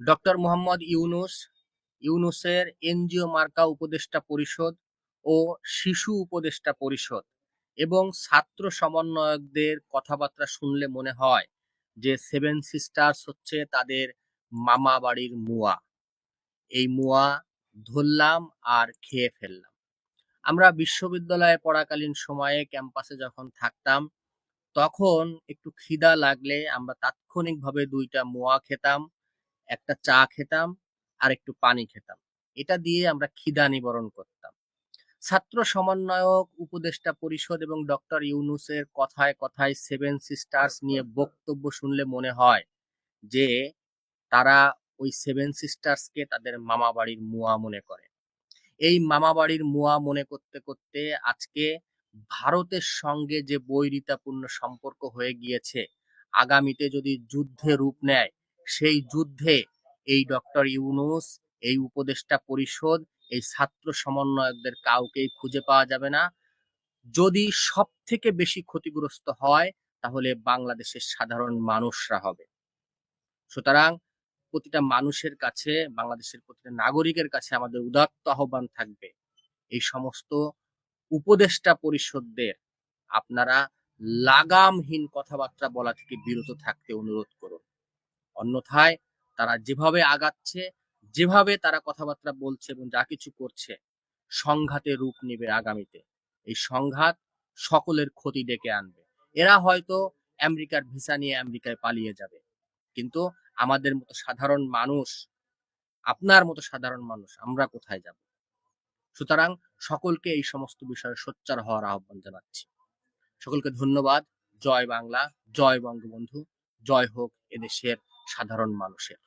Doctor Mohammad Yunus, ইউনুসের NGO মার্কা উপদেষ্টা পরিষদ ও শিশু উপদেষ্টা পরিষদ এবং ছাত্র সমন্বয়কদের কথাবার্তা শুনলে মনে হয় যে সেভেন সিস্টার্স হচ্ছে তাদের মামা বাড়ির মুয়া। এই মুয়া ধরলাম আর খেয়ে ফেললাম। আমরা বিশ্ববিদ্যালয়ে পড়াকালীন সময়ে ক্যাম্পাসে যখন থাকতাম, তখন একটু খিদা লাগলে আমরা তাৎক্ষণিকভাবে দুইটা মোয়া খেতাম। একটা চা খেতাম আর একটু পানি খেতাম। এটা দিয়ে আমরা খিদা নিবরণ করতাম। ছাত্র সমন্বয়ক, উপদেষ্টা পরিষদ এবং ডক্টর ইউনুসের কথায় কথায় সেভেন সিস্টার্স নিয়ে বক্তব্য শুনলে মনে হয় যে, তারা ওই সেভেন সিস্টার্সকে তাদের মামা বাড়ির মুয়া মনে করে। এই মামা বাড়ির মুয়া মনে করতে করতে আজকে ভারতের সঙ্গে যে বৈরিতাপূর্ণ সম্পর্ক হয়ে গিয়েছে, আগামীতে যদি যুদ্ধে রূপ নেয় সেই যুদ্ধে এই ডক্টর ইউনুস, এই উপদেষ্টা পরিষদ, এই ছাত্র সমন্বয়কদের কাউকেই খুঁজে পাওয়া যাবে না। যদি সব থেকে বেশি ক্ষতিগ্রস্ত হয়, তাহলে বাংলাদেশের সাধারণ মানুষরা হবে। সুতরাং প্রতিটা মানুষের কাছে, বাংলাদেশের প্রতিটা নাগরিকের কাছে আমাদের উদাত্ত আহ্বান থাকবে, এই সমস্ত উপদেষ্টা পরিষদদের আপনারা লাগামহীন কথাবার্তা বলা থেকে বিরত থাকতে অনুরোধ করুন। অন্যথায় তারা যেভাবে আগাচ্ছে, যেভাবে তারা কথাবার্তা বলছে এবং যা কিছু করছে, সংঘাতে রূপ নেবে আগামীতে। এই সংঘাত সকলের ক্ষতি ডেকে আনবে। এরা হয়তো আমেরিকার ভিসা নিয়ে আমেরিকায় পালিয়ে যাবে। কিন্তু আমাদের মতো সাধারণ মানুষ, আপনার মতো সাধারণ মানুষ, আমরা কোথায় যাব? সুতরাং সকলকে এই সমস্ত বিষয়ে সোচ্চার হওয়ার আহ্বান জানাচ্ছি। সকলকে ধন্যবাদ। জয় বাংলা, জয় বঙ্গবন্ধু, জয় হোক এদেশের সাধারণ মানুষের।